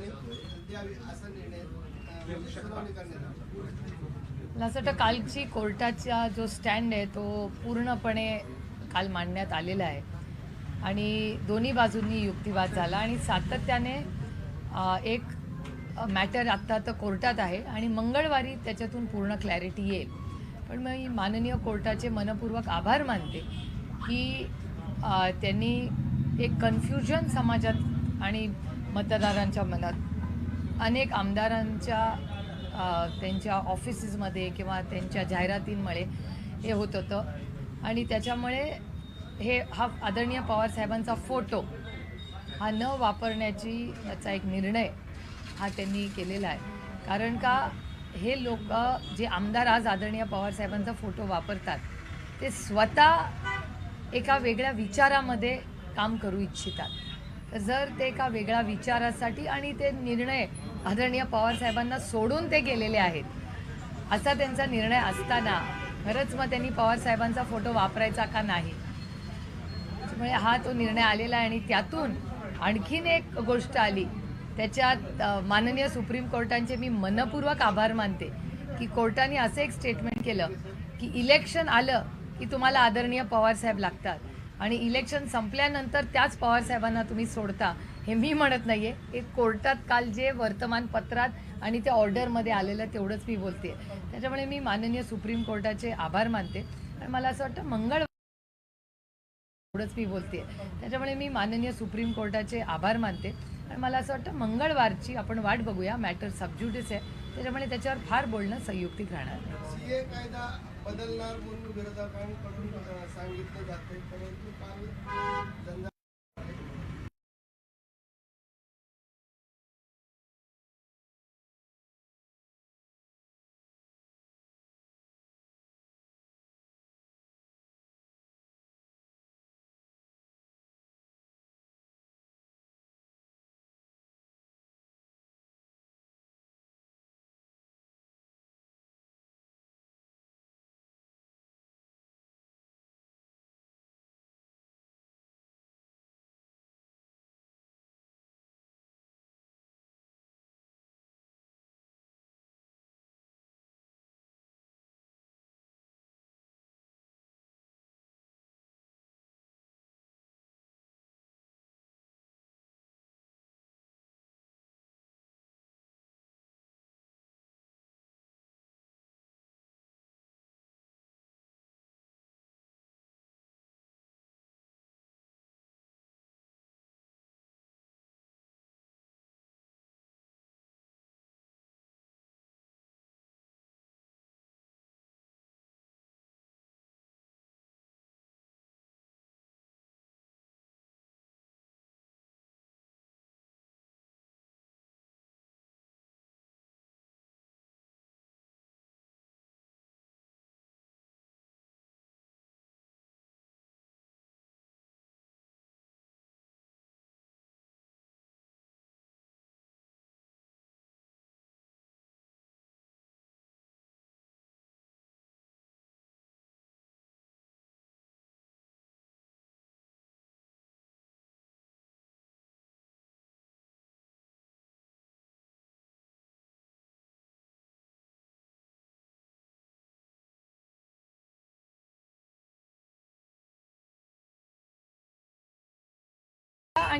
द्यावी असा निर्णय मला असं वाटतं कालची कोर्टाचा जो स्टँड आहे तो पूर्णपणे काल मांडण्यात आलेला आहे. आणि दोन्ही बाजूंनी युक्तिवाद झाला आणि सातत्याने एक मॅटर आत्ता तर कोर्टात आहे आणि मंगळवारी त्याच्यातून पूर्ण क्लॅरिटी येईल. पण मी माननीय कोर्टाचे मनपूर्वक आभार मानते की त्यांनी एक कन्फ्युजन समाजात आणि मतदारांच्या मनात. अनेक आमदारांच्या त्यांच्या ऑफिसेसमध्ये किंवा त्यांच्या जाहिरातींमुळे हे होत होतं. आणि त्याच्यामुळे हे हा आदरणीय पवारसाहेबांचा फोटो हा न वापरण्याची याचा एक निर्णय हा त्यांनी केलेला आहे. कारण का हे लोक जे आमदार आज आदरणीय पवारसाहेबांचा फोटो वापरतात ते स्वतः एका वेगळ्या विचारामध्ये काम करू इच्छितात. जर ते एका वेगळ्या विचारासाठी आणि ते निर्णय आदरणीय पवारसाहेबांना सोडून ते गेलेले आहेत असा त्यांचा निर्णय असताना खरंच मग त्यांनी पवारसाहेबांचा फोटो वापरायचा का नाही? त्यामुळे हा तो निर्णय आलेला आहे आणि त्यातून आणखीन एक गोष्ट आली. त्याच्यात माननीय सुप्रीम कोर्टांचे मी मनपूर्वक आभार मानते की कोर्टाने असं एक स्टेटमेंट केलं की इलेक्शन आलं की तुम्हाला आदरणीय पवारसाहेब लागतात. आणि इलेक्शन संपल्यानंतर त्याच पवारसाहेबांना तुम्ही सोडता हे मी म्हणत नाही आहे हे कोर्टात काल जे वर्तमानपत्रात आणि त्या ऑर्डरमध्ये आलेलं तेवढंच मी बोलते त्याच्यामुळे मी माननीय सुप्रीम कोर्टाचे आभार मानते. आणि मला असं वाटतं मंगळ एवढंच मी बोलते त्याच्यामुळे मी माननीय सुप्रीम कोर्टाचे आभार मानते. आणि मला असं वाटतं मंगळवारची आपण वाट बघूया. मॅटर सबज्युडिस आहे. त्याच्यामुळे त्याच्यावर फार बोलणं संयुक्तिक राहणार नाही. बदलणार म्हणून विरोधकांकडून अं, सांगितलं जाते परंतु काल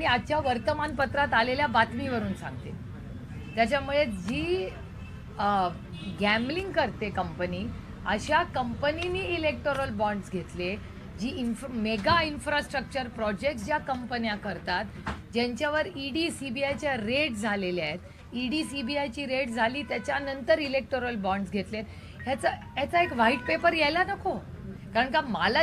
आणि आजच्या वर्तमानपत्रात आलेल्या बातमीवरून सांगते. त्याच्यामुळे जी गॅमलिंग करते कंपनी अशा कंपनीनी इलेक्टोरल बॉन्ड्स घेतले जी इन्फ मेगा इन्फ्रास्ट्रक्चर प्रोजेक्ट ज्या कंपन्या करतात ज्यांच्यावर ई डी सी बी आयच्या रेट झालेल्या आहेत. ई डी सी बी आयची रेट झाली त्याच्यानंतर इलेक्टोरल बॉन्ड्स घेतले ह्याचा ह्याचा एक व्हाईट पेपर यायला नको. कारण का मला